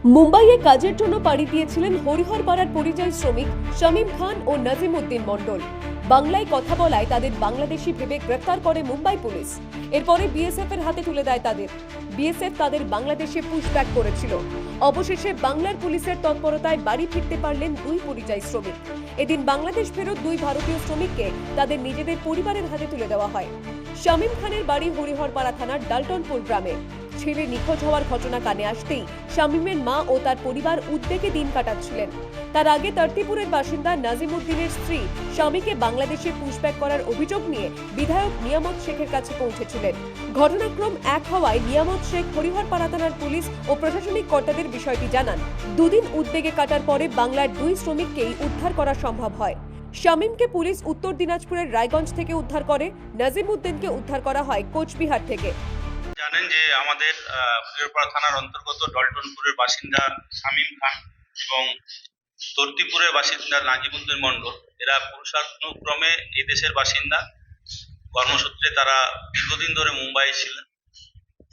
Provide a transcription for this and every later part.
মুম্বাইয়ে কাজের জন্য পাড়ি দিয়েছিলেন হরিহরপাড়ার পরিযায়ী শ্রমিক শামীম খান ও নাজিম উদ্দিন মণ্ডল। বাংলায় কথা বলায় তাদের বাংলাদেশি ভেবে গ্রেফতার করে মুম্বাই পুলিশ। এরপরে বিএসএফ এর হাতে তুলে দেয় তাদের। বিএসএফ তাদের বাংলাদেশে পুশব্যাক করেছিল। অবশেষে বাংলার পুলিশের তৎপরতায় বাড়ি ফিরতে পারলেন দুই পরিযায়ী শ্রমিক। এদিন বাংলাদেশ ফেরত দুই ভারতীয় শ্রমিককে তাদের নিজেদের পরিবারের হাতে তুলে দেওয়া হয়। শামীম খানের বাড়ি হরিহরপাড়া থানার ডালটনপুর গ্রামে। ছেলে নিখোঁজ হওয়ার ঘটনা কানে আসতেই শামীমের মা ও তার পরিবার উদ্বেগে দিন কাটাচ্ছিলেন। তার আগে তর্তিপুরের বাসিন্দা নাজিমুদ্দিনের স্ত্রী স্বামীকে বাংলাদেশে পুশব্যাক করার অভিযোগ নিয়ে বিধায়ক নিয়ামত শেখের কাছে পৌঁছেছিলেন। ঘটনাক্রম এক হওয়ায় নিয়ামত শেখ হরিহরপাড়া থানার পুলিশ ও প্রশাসনিক কর্তাদের বিষয়টি জানান। দুদিন উদ্বেগে কাটার পরে বাংলার দুই শ্রমিককেই উদ্ধার করা সম্ভব হয়। শামীমকে পুলিশ উত্তর দিনাজপুরের রায়গঞ্জ থেকে উদ্ধার করে, নাজিমুদ্দিনকে উদ্ধার করা হয় কোচবিহার থেকে। জানেন যে আমাদের ফিরোজপাড়া থানার অন্তর্গত ডলটনপুরের বাসিন্দা শামীম খান এবং তর্তিপুরের বাসিন্দা নাজিমুদ্দিন মণ্ডল, এরা পুরুষানুক্রমে এই দেশের বাসিন্দা। কর্মসূত্রে তারা দীর্ঘদিন ধরে মুম্বাই ছিলেন।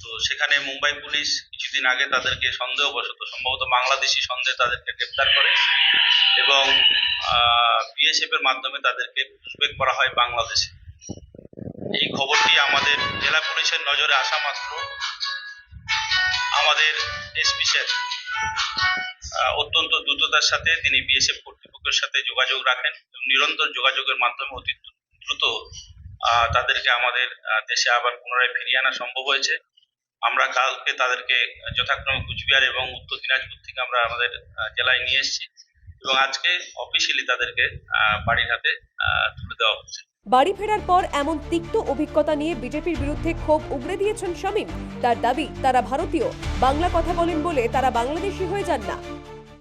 তো সেখানে মুম্বাই পুলিশ কিছুদিন আগে তাদেরকে সন্দেহবশত, সম্ভবত বাংলাদেশি সন্দেহে তাদেরকে গ্রেপ্তার করে এবং বিএসএফ এর মাধ্যমে তাদেরকে পুষবেক করা হয় বাংলাদেশে। এই খবরটি আমাদের জেলা পুলিশের নজরে আসা মাত্র। আমাদের এসপি স্যার অত্যন্ত দ্রুততার সাথে তিনি বিএসএফ কর্তৃপক্ষের সাথে যোগাযোগ রাখেন নিরন্তর যোগাযোগের মাধ্যমে অতি দ্রুত তাদেরকে আমাদের দেশে আবার পুনরায় ফিরিয়ে আনা সম্ভব হয়েছে। আমরা কালকে তাদেরকে যথাক্রমে কুচবিহার এবং উত্তর দিনাজপুর থেকে আমরা আমাদের জেলায় নিয়ে এসেছি। এবং আজকে অফিসিয়ালি তাদেরকে বাড়ির হাতে তুলে দেওয়া হচ্ছে। বাড়ি ফেরার পর এমন তিক্ত অভিজ্ঞতা নিয়ে বিজেপির বিরুদ্ধে ক্ষোভ উগড়ে দিয়েছেন শামীম। তার দাবি তারা ভারতীয়। বাংলা কথা বলেন বলে তারা বাংলাদেশি হয়ে যান না।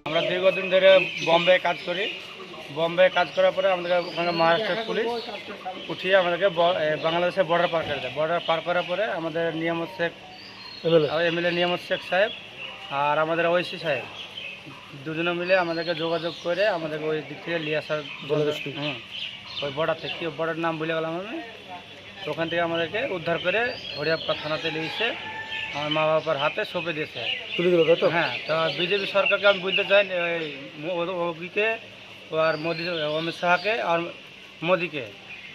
আমরা দীর্ঘদিন ধরে বম্বে কাজ করি। বম্বে কাজ করার পরে আমাদেরকে ওখানে মহারাষ্ট্রের পুলিশ উঠিয়ে আমাদেরকে বাংলাদেশের বর্ডার পার করে দেয়। বর্ডার পার করার পরে আমাদের নিয়ামত শেখ এমএলএ নিয়ামত শেখ সাহেব আর আমাদের ঐসি সাহেব। দুজনে মিলে আমাদেরকে যোগাযোগ করে আমাদেরকে ওই দিক থেকে নিয়ে আসার হুম। ওই বর্ডার থেকে বর্ডার নাম ভুলে গেলাম আমি। তো ওখান থেকে আমাদেরকে উদ্ধার করে হরিয়াপ্পা থানাতে নিয়ে এসে আমার মা বাবার হাতে সঁপে দিয়েছে। তুলে দিল তো? হ্যাঁ তো বিজেপি সরকারকে আমি বলতে চাই এই মোদিকে আর মোদি অমিত শাহকে আর মোদিকে।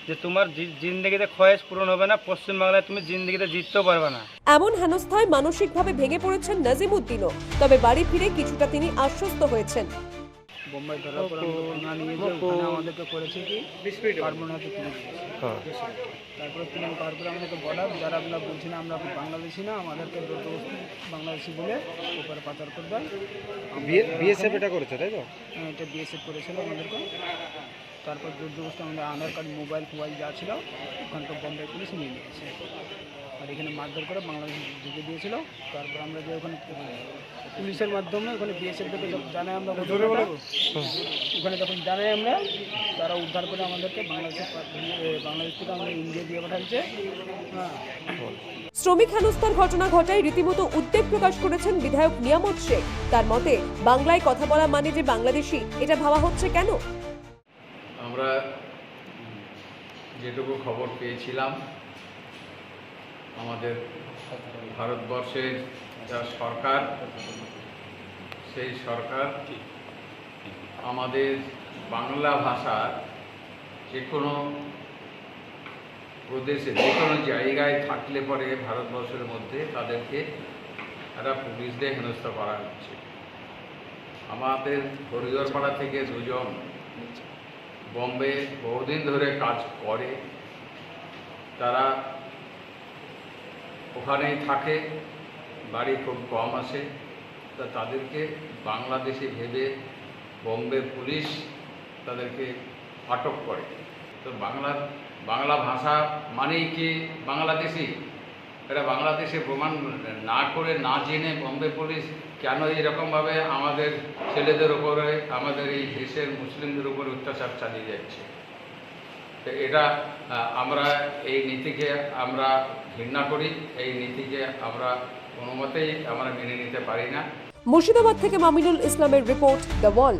যে তোমার জি- জিন্দেগিতে খয়েস পূরণ হবে না পশ্চিমবাংলায় তুমি জিন্দেগিতে জিততেও পারবে না। এমন হেনস্থায় মানসিকভাবে ভেঙে পড়েছেন নাজিমুদ্দিনও তবে বাড়ি ফিরে কিছুটা তিনি আশ্বস্ত হয়েছেন। বোম্বাই ধরার পর আমরা নিয়ে যে ওখানে আমাদেরকে করেছে কি? তুলে দিয়েছে। হ্যাঁ। তারপরে আমাদেরকে বর্ডার যারা আমরা বলছি না আমরা বাংলাদেশি না আমাদেরকে বাংলাদেশি বলে ওপরে পাচার করবে বিএসএফ এটা করেছে তাই তো? হ্যাঁ, এটা বিএসএফ করেছিল আমাদেরকে। তারপর জোরজবস্তি আমাদের আধার কার্ড মোবাইল ফোবাইল যা ছিল ওখানকার বম্বে পুলিশ নিয়ে নিয়েছে। আর এখানে মারধর করে বাংলাদেশ ঢুকে দিয়েছিল। তারপর আমরা যে ওখানে পুলিশের মাধ্যমে ওখানে বিএসএফ থেকে যখন জানাই আমরা ওখানে যখন জানাই আমরা তারা উদ্ধার করে আমাদেরকে বাংলাদেশে বাংলাদেশ থেকে আমাদের ইন্ডিয়া দিয়ে পাঠাচ্ছে। হ্যাঁ শ্রমিক হেনস্থার ঘটনা ঘটায় রীতিমতো উদ্বেগ প্রকাশ করেছেন বিধায়ক নিয়ামত শেখ। তার মতে বাংলায় কথা বলা মানে যে বাংলাদেশি এটা ভাবা হচ্ছে কেন? আমরা যেটুকু খবর পেয়েছিলাম, আমাদের ভারতবর্ষের যা সরকার, সেই সরকার আমাদের বাংলা ভাষা যে কোনো প্রদেশে, যে কোনো জায়গায় থাকলে পরে ভারতবর্ষের মধ্যে তাদেরকে একটা পুলিশ দিয়ে হেনস্থা করা হচ্ছে। আমাদের হরিহরপাড়া থেকে দুজন বম্বে বহুদিন ধরে কাজ করে। তারা ওখানেই থাকে, বাড়ি খুব কম আসে। তা তাদেরকে বাংলাদেশে ভেবে বম্বে পুলিশ তাদেরকে আটক করে। তো বাংলা বাংলা ভাষা মানেই কি বাংলাদেশি? এটা বাংলাদেশে প্রমাণ না করে, না জেনে বম্বে পুলিশ কেন এরকমভাবে আমাদের ছেলেদের উপরে, আমাদের এই দেশের মুসলিমদের উপরে অত্যাচার চালিয়ে যাচ্ছে? তো এটা আমরা এই নীতিকে আমরা ঘৃণা করি, এই নীতিকে আমরা কোনো মতেই আমরা মেনে নিতে পারি না। মুর্শিদাবাদ থেকে মামিনুল ইসলামের রিপোর্ট দ্য ওয়াল